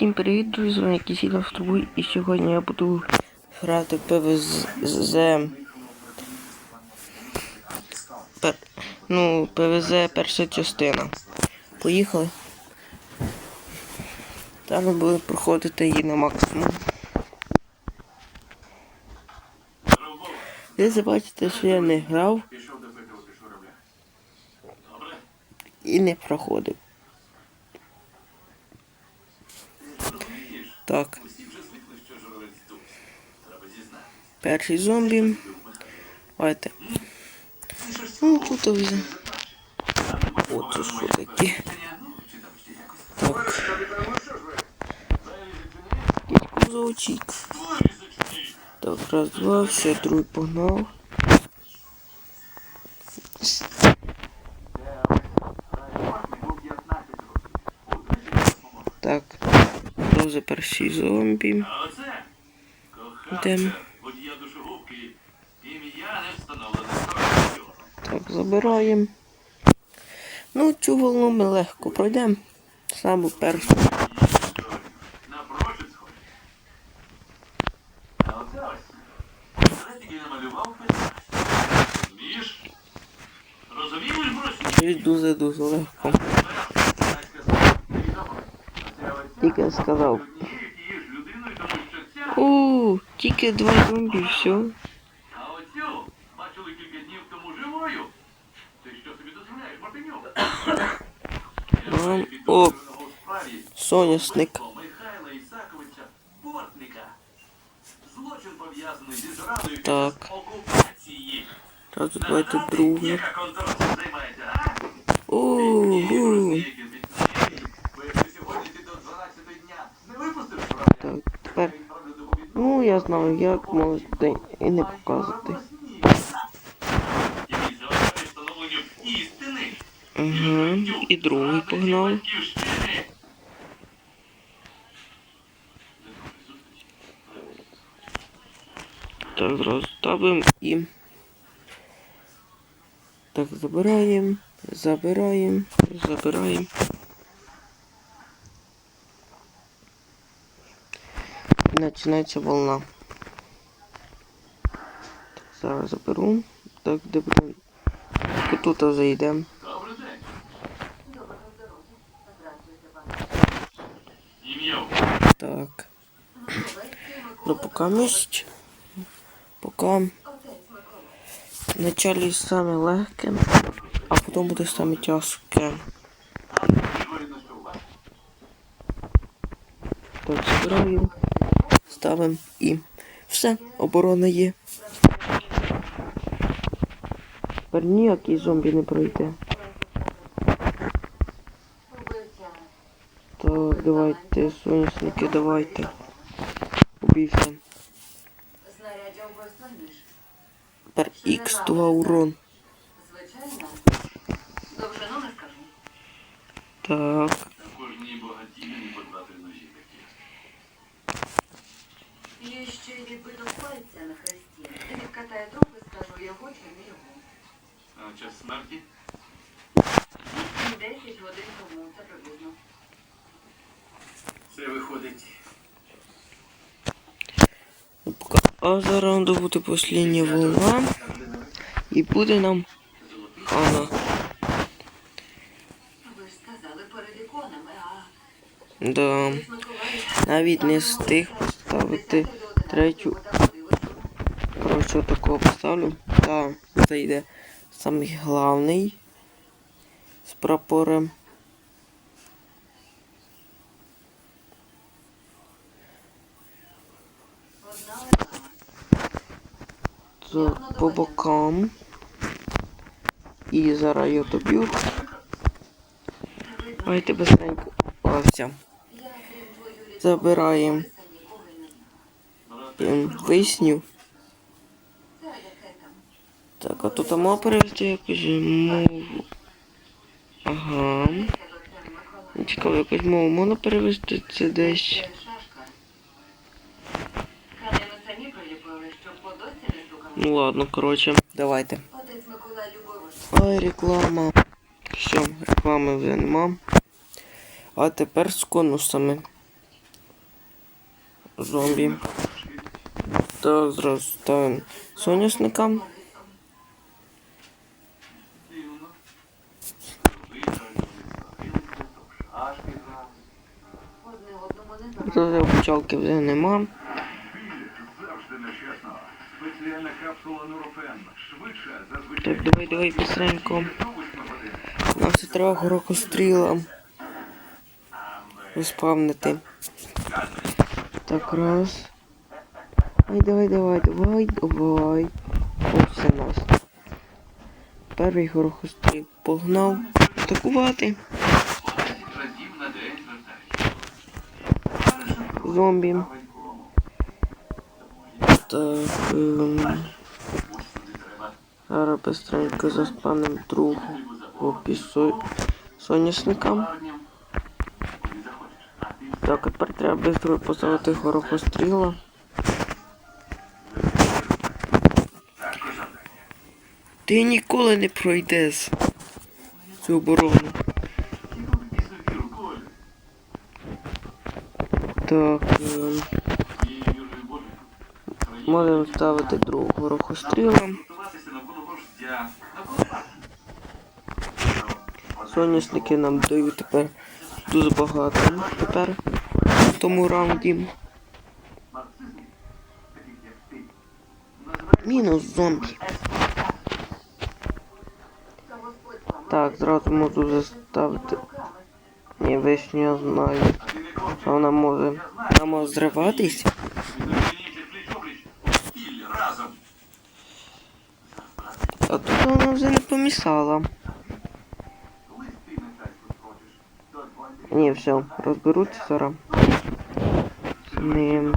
Всім привіт, друзі, з вами Кісіля в тобою, і сьогодні я буду грати ПВЗ. Пер... Ну, ПВЗ перша частина. Поїхали. Зараз буду проходити її на максимум. Ви забачите, що я не грав і не проходив. Так. Перший зомбі. Давайте. Ну, тут вже. О, це що таке? Так. Дідько заучить. Так, раз, два, все, другий погнав. Так. Дуже перший зомбі. А оце коханка Йдем. водія душогубки. Ім'я не встановлене сторожу. Так, забираємо. Ну, цю волну ми легко пройдемо. Саму першу. Напрочуд схоже. А Тільки я сказав. однією тією ж людиною, тому що ця У, тільки два зомбі, і все. А оцю бачили кілька днів тому живою. Ти що собі дозволяєш, Мартинюк? Ам, О, у справі соняшник. Михайла Ісаковича Бортника. Злочин пов'язаний зі зрадою під Так. час окупації. Так, давайте Нагадати, друге. Ну, знаю, як можете і не показувати. Угу. І другий погнав. Так, зразу ставимо і. Так, забираємо, забираємо, забираємо. Починається волна. Так, зараз заберу. Так, де будемо. Тут зайдемо. Так. Ну, пока місць. Пока. Вначалі саме легке, а потім буде саме тяжке. Так, збираємо, ставимо і все, оборона є. Тепер ніякий зомбі не пройде. Так, давайте, соняшники, давайте. Убійся. Тепер Х2 урон. Звичайно. Довжину не скажу. Так. Є ще й відбиток пальця на хресті. Труп і скажу його чи не його. А час смерті? 10 годин тому, це приблизно. Це виходить. А зараз буде послідня волна. І буде нам Ана. Ви ж сказали перед іконами, а Да. Навіть не встиг поставити третю. Коротше, такого поставлю. Та зайде самий главний з прапором. Лета. По бокам. І зараз. Давайте. Я крім твою ліцо Забираємо яке там? Так, а тут ама перевести якусь мову. Ага. Тебе, Цікаво, якусь мову можна перевести це десь. Ну ладно, коротше, давайте. Ой, реклама. Все, реклами вже нема. А тепер з конусами. зомбі. Так, зразу ставимо соняшника. Зараз пчалки вже нема. Так, давай, давай, годин. Нам все треба горокостріла розпавнити. Так, раз. Ай, давай, давай, давай, давай. О, все нас. Перший горохостріл погнав атакувати. Зомбі. Так, ем, зараз быстренько заспанем другу опісу соняшника. Так, тепер треба швидко поставити горохостріла. Ти ніколи не пройдеш цю оборону. Так, Божою. можемо ставити другого вас. Соняшники нам дають тепер дуже багато. Тепер в тому раунді. Мінус зомбі. Зразу можу заставити. Ні, вишню я знаю. А вона може. Вона може зриватись. А тут вона вже не двоє Ні, все, розберуться зараз. Не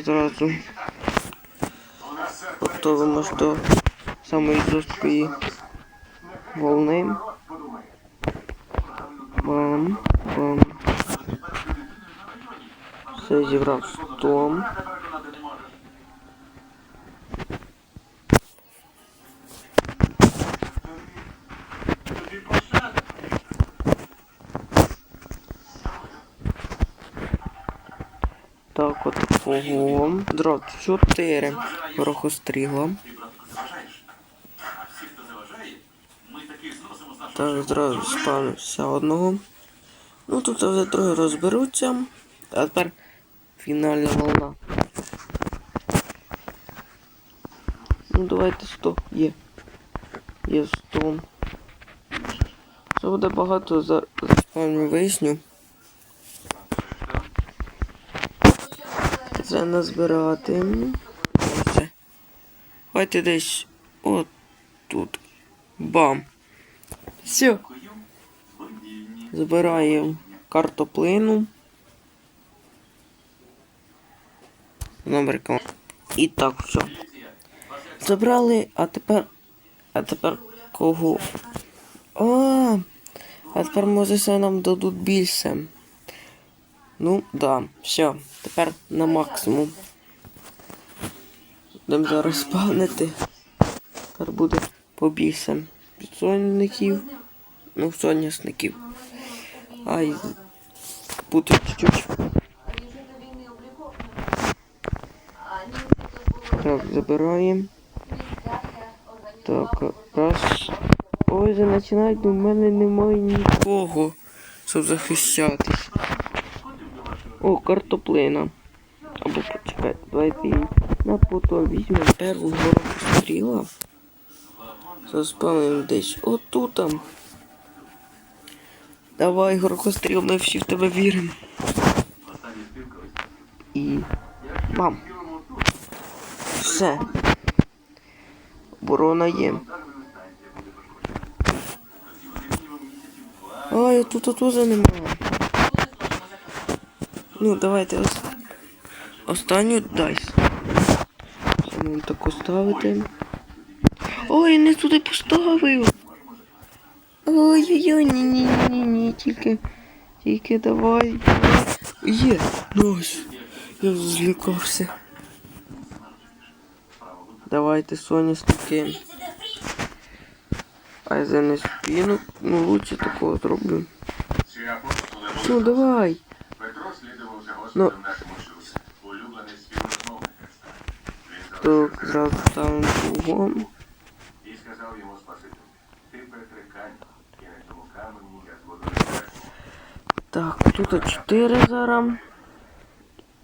зразу готовимо до самої жорсткої волни. Бам, бам. Все зібрав 100. переконати не можеш. Тобі пощада. Так, от такого. Зразу 4 горохостріла. Ти, братку, заважаєш. А всі, хто заважає, ми таких зносимо з нашого Так, зразу спавнився одного. Ну тут вже трохи розберуться. А тепер фінальна волна. Ну давайте 100. Є. Є 100. Це буде багато за заспавню вишню. Це назбирати. Давайте десь от тут. Бам. Все. Збираємо картоплину. Номерком. І так, все. Забрали, а тепер. А тепер кого? А, а тепер може нам дадуть більше. Ну, да, все. Тепер на максимум. Будемо зараз спавнити. Тепер буде побільше. Підсольників. Ну, соняшників. Ай, буде чуть-чуть. Так, забираємо. Так, раз. Ой, вже у мене немає нікого, щоб захищатись. О, картоплина. Або почекайте, давайте її на потом візьмемо перву гору стріла. Заспавимо десь отут там. Давай, горохостріл, ми всі в тебе віримо. Ось. І бам. Все. Оборона є. Ай, тут теж немає. Ну, давайте ос... останню дайс. Можемо так ставити. Ой, не туди поставив. Ой-ой-ой, ні-ні-ні-ні, тільки. Тільки давай. Є, нось. Я злякався. Давайте Соня соняшники. А я не спину. Ну лучше такого зроблю. Ну давай. Петро слідував за Ну. Господом нашим Ісусом. Так, зразу ставимо кругом. Так, тут 4 зараз.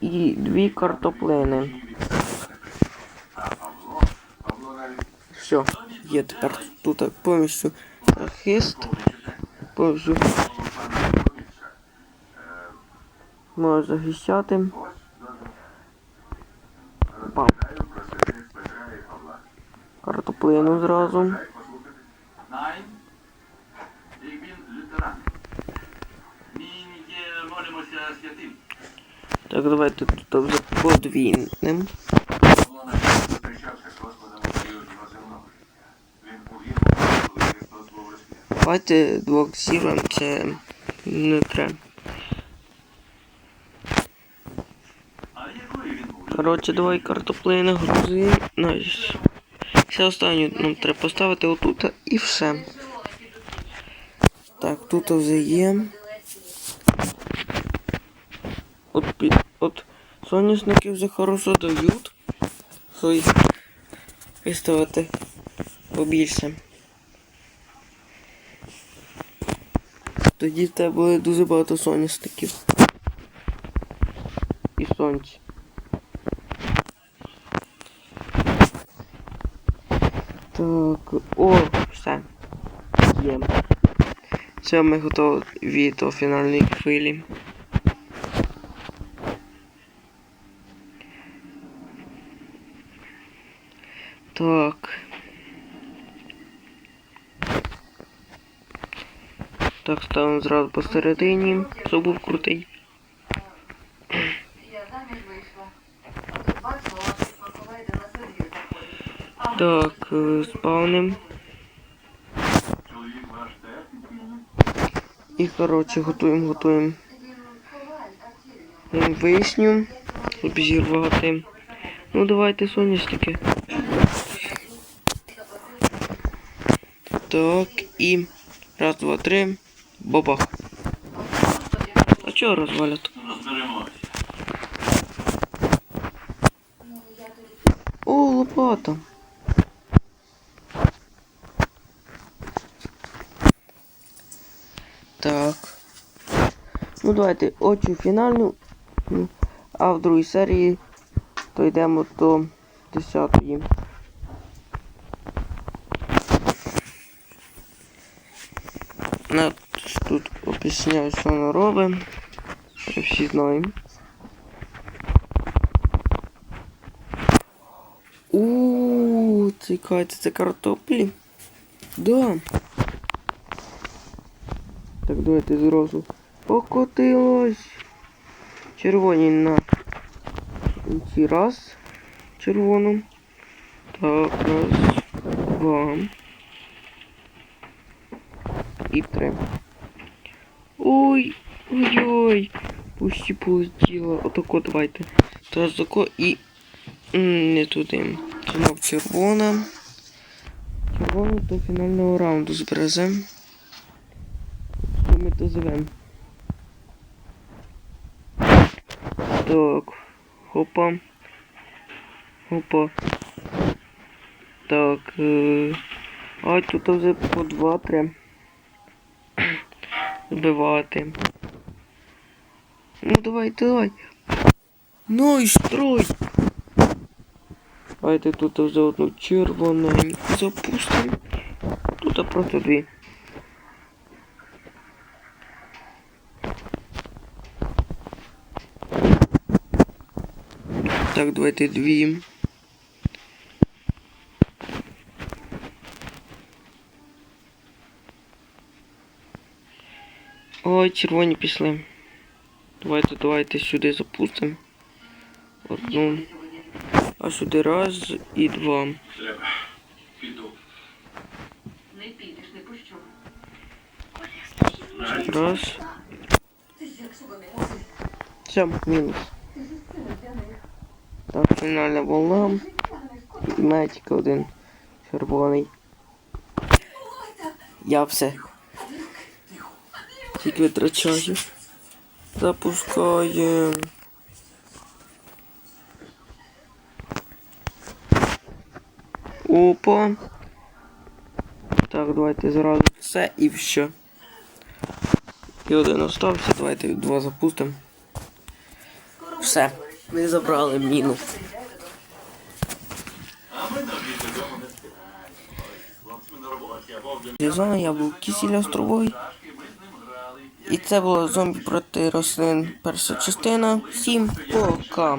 І дві картоплини. Все, є тепер тут повністю хист. Повністю можна захищати. Так, давайте тут вже подвійним. Давайте двох зірвем, це не треба. Коротше, давай картоплини грузи. Все останнє нам треба поставити отут і все. Так, тут вже є. От, пі- от соняшники вже хорошо дають. Хай виставити побільше. Тоді в тебе буде дуже багато соняшників. І сонця. Так, о, все. Є. Все, ми готові до фінальної хвилі. Так. Так, ставимо зразу посередині, щоб був крутий. Так, е, спавним. І коротше готуємо, готуємо він коваль, а ті в нього. М, вишню. Обзірвати. Ну давайте соняшники. Так, і раз, два, три. Бабах. А чого розвалять? О, лопата. Так. Ну давайте очі фінальну. Ну, А в другій серії то йдемо до 10-ї. На, тут об'ясняю, що воно робить. Всі знаємо. Ууу, чекайте, це картоплі. Да. Так, давайте зразу. Покотилось. Червоні на кінці раз. Червону. Так, раз, два і 3. Ой-ой-ой. Пусті полетіло. Отако давайте. Зараз тако і... Не туди. Знов червона. Червона до фінального раунду збережемо. Що ми дозовемо. Так. Хопа. Хопа. Так. Е... Тут вже по 2-3 вбивати. Ну давай, давай. Ну і строй. Давайте тут вже одну червоненьку запустимо. Тут просто дві. Так, давайте дві. Ой, червоні пішли. Давайте, давайте сюди запустимо. Одну. А сюди раз і два. Не підеш, не пущу. Раз. Все, мінус. Так, фінальна волна. Підметик один. Червоний. Я все. Тільки витрачаю. Запускаємо. Опа. Так, давайте зразу це і все. І один остався, давайте два запустимо. Все, ми забрали міну. Зона я був кисіль островой. І це було зомбі проти рослин. Перша частина. Всім пока.